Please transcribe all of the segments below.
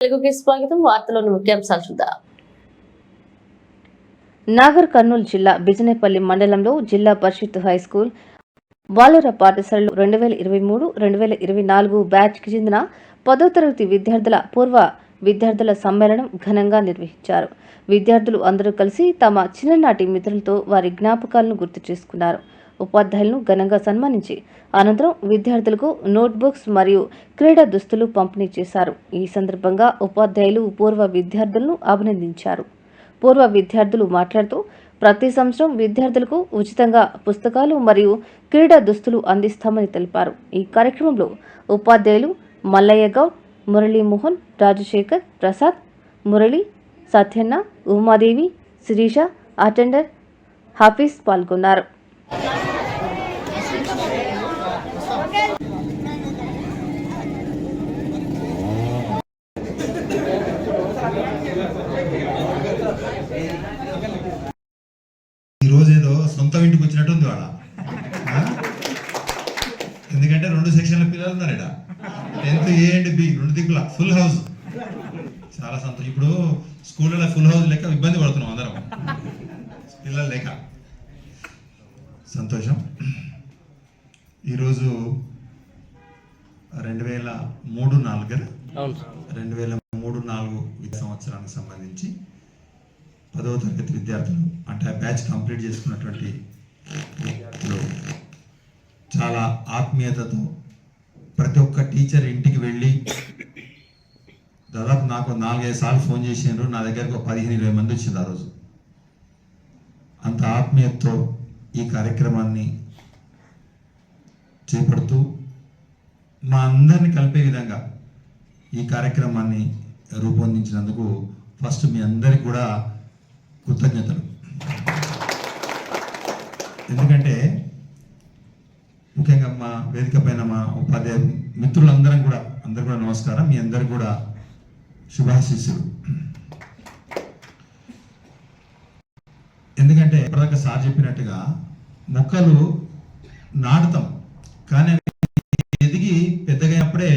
తెలుగుకి స్వాగతం. వార్తలోని ముఖ్యాంశాలు చూద్దాం. నాగర్ కర్నూలు జిల్లా బిజినేపల్లి మండలంలో జిల్లా పరిషత్ హైస్కూల్ బాలుర పాఠశాలలో రెండు వేల ఇరవై మూడు రెండు వేల ఇరవై నాలుగు బ్యాచ్కి చెందిన పదో తరగతి విద్యార్థుల పూర్వ విద్యార్థుల సమ్మేళనం ఘనంగా నిర్వహించారు. విద్యార్థులు అందరూ కలిసి తమ చిన్ననాటి మిత్రులతో వారి జ్ఞాపకాలను గుర్తు చేసుకున్నారు. ఉపాధ్యాయులను ఘనంగా సన్మానించి అనంతరం విద్యార్థులకు నోట్బుక్స్ మరియు క్రీడా దుస్తులు పంపిణీ చేశారు. ఈ సందర్భంగా ఉపాధ్యాయులు పూర్వ విద్యార్థులను అభినందించారు. పూర్వ విద్యార్థులు మాట్లాడుతూ ప్రతి సంవత్సరం విద్యార్థులకు ఉచితంగా పుస్తకాలు మరియు క్రీడా దుస్తులు అందిస్తామని తెలిపారు. ఈ కార్యక్రమంలో ఉపాధ్యాయులు మల్లయ్య గౌడ్ మురళీమోహన్ రాజశేఖర్ ప్రసాద్ మురళి సత్యన్న ఉమాదేవి శిరీష అటెండర్ హాఫీజ్ పాల్గొన్నారు. ఈ ఏదో సొంత ఇంటికి వచ్చినట్టు ఉంది వాడ. ఎందుకంటే రెండు సెక్షన్ల పిల్లలు ఉన్నారు ఇక్కడ టెన్త్ ఏ అండ్ బి రెండు దిక్కుల ఫుల్ హౌస్. చాలా సంతోషం. ఇప్పుడు స్కూళ్ళలో ఫుల్ హౌస్ లేక ఇబ్బంది పడుతున్నాం అందరం. పిల్లలు లేక. సంతోషం. ఈరోజు రెండు వేల మూడు నాలుగు రెండు వేల మూడు నాలుగు విద్యా సంవత్సరానికి సంబంధించి పదవ తరగతి విద్యార్థులు అంటే ఆ బ్యాచ్ కంప్లీట్ చేసుకున్నటువంటి విద్యార్థులు చాలా ఆత్మీయతతో ప్రతి ఒక్క టీచర్ ఇంటికి వెళ్ళి దాదాపు నాకు నాలుగైదు సార్లు ఫోన్ చేసిండ్రు. నా దగ్గరకు ఒక పదిహేను ఇరవై మంది వచ్చింది ఆ రోజు. అంత ఆత్మీయతతో ఈ కార్యక్రమాన్ని చేపడుతూ మా అందరిని కలిపే విధంగా ఈ కార్యక్రమాన్ని రూపొందించినందుకు ఫస్ట్ మీ అందరికి కూడా కృతజ్ఞతలు. ఎందుకంటే ముఖ్యంగా మా వేదిక పైన మా ఉపాధ్యాయ మిత్రులందరం కూడా అందరు కూడా నమస్కారం మీ అందరు కూడా శుభాశీస్సులు. ఎందుకంటే ఇప్పటిదాకా సార్ చెప్పినట్టుగా మొక్కలు నాటుతాం. కానీ ఎదిగి పెద్దగైనప్పుడే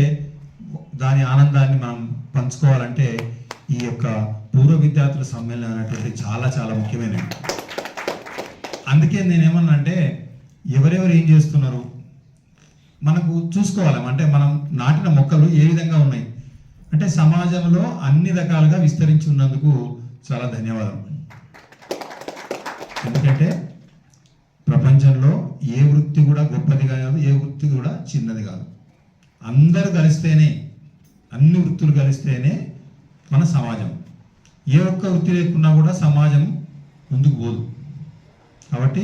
దాని ఆనందాన్ని మనం పంచుకోవాలంటే ఈ యొక్క పూర్వ విద్యార్థుల సమ్మేళనం అనేటువంటి చాలా చాలా ముఖ్యమైనది. అందుకే నేనేమన్నా అంటే ఎవరెవరు ఏం చేస్తున్నారు? మనకు చూసుకోవాలి. అంటే మనం నాటిన మొక్కలు ఏ విధంగా ఉన్నాయి? అంటే సమాజంలో అన్ని రకాలుగా విస్తరించి ఉన్నందుకు చాలా ధన్యవాదం ఎందుకంటే ప్రపంచంలో ఏ వృత్తి కూడా గొప్పది కాదు ఏ వృత్తి కూడా చిన్నది కాదు. అందరూ కలిస్తేనే అన్ని వృత్తులు కలిస్తేనే మన సమాజం. ఏ ఒక్క వృత్తి లేకున్నా కూడా సమాజం ముందుకు పోదు. కాబట్టి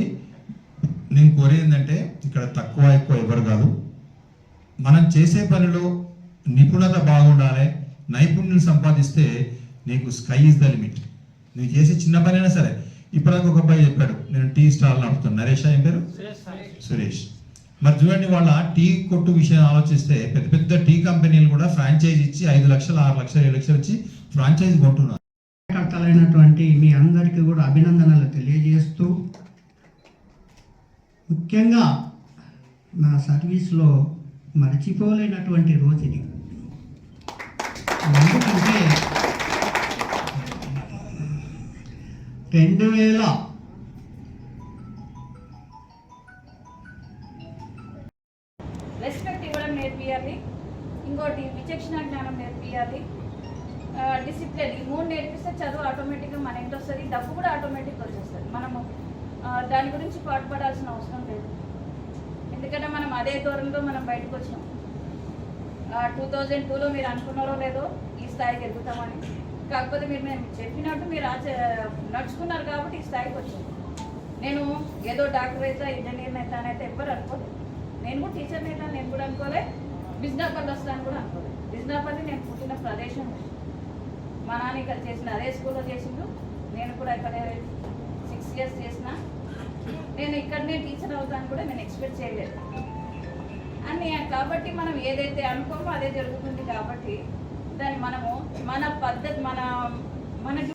నేను కోరేది ఏంటంటే ఇక్కడ తక్కువ ఎక్కువ ఎవరు కాదు. మనం చేసే పనిలో నిపుణత బాగుండాలి నైపుణ్యం సంపాదిస్తే నీకు స్కై ఇస్ ద లిమిట్ నువ్వు చేసే చిన్న పని అయినా సరే ఇప్పటిదాకా ఒక అబ్బాయి చెప్పాడు. నేను టీ స్టాల్ నడుపుతాను నరేష్ ఏం పేరు? సురేష్. మరి చూడండి వాళ్ళ టీ కొట్టు విషయం ఆలోచిస్తే పెద్ద పెద్ద టీ కంపెనీలు కూడా ఫ్రాంచైజ్ ఇచ్చి ఐదు లక్షలు ఆరు లక్షలు ఏడు లక్షలు ఇచ్చి ఫ్రాంచైజ్ కొంటున్నారు. కార్యకర్తలైనటువంటి మీ అందరికీ కూడా అభినందనలు తెలియజేస్తూ ముఖ్యంగా నా సర్వీస్లో మర్చిపోలేనటువంటి రోజు ఇది. రెండు వేల. రెస్పెక్ట్ ఇవ్వడం నేర్పియాలి. ఇంకోటి విచక్షణ జ్ఞానం నేర్పియాలి. డిసిప్లిన్ ఈ మూడు నేర్పిస్తే చదువు ఆటోమేటిక్గా మన ఇంట్లో వస్తుంది. డబ్బు కూడా ఆటోమేటిక్గా వచ్చేస్తుంది. మనము దాని గురించి పాటుపడాల్సిన అవసరం లేదు. ఎందుకంటే మనం అదే దూరంలో మనం బయటకు వచ్చినాం. టూ థౌజండ్ టూలో మీరు అనుకున్నారో లేదో ఈ స్థాయికి ఎదుగుతామని. కాకపోతే మీరు మేము చెప్పినట్టు మీరు ఆచ నడుచుకున్నారు కాబట్టి ఈ స్థాయికి వచ్చింది నేను ఏదో డాక్టర్ అయితే ఇంజనీర్ అయితే అయితే ఎవ్వరు అనుకోలేదు. నేను కూడా టీచర్ అయితే నేను కూడా అనుకోలే. బిజ్నాపల్లి వస్తాను కూడా అనుకోలేదు. బిజ్నాపల్లి నేను పుట్టిన ప్రదేశం మా నాన్న ఇక్కడ చేసిన అదే స్కూల్లో చేసిండు. నేను కూడా ఇక్కడ సిక్స్ ఇయర్స్ చేసిన. నేను ఇక్కడనే టీచర్ అవుతాను కూడా నేను ఎక్స్పెక్ట్ చేయలేదు. అని కాబట్టి మనం ఏదైతే అనుకోమో అదే జరుగుతుంది కాబట్టి దాన్ని మనము మన పద్ధతి మన మనకి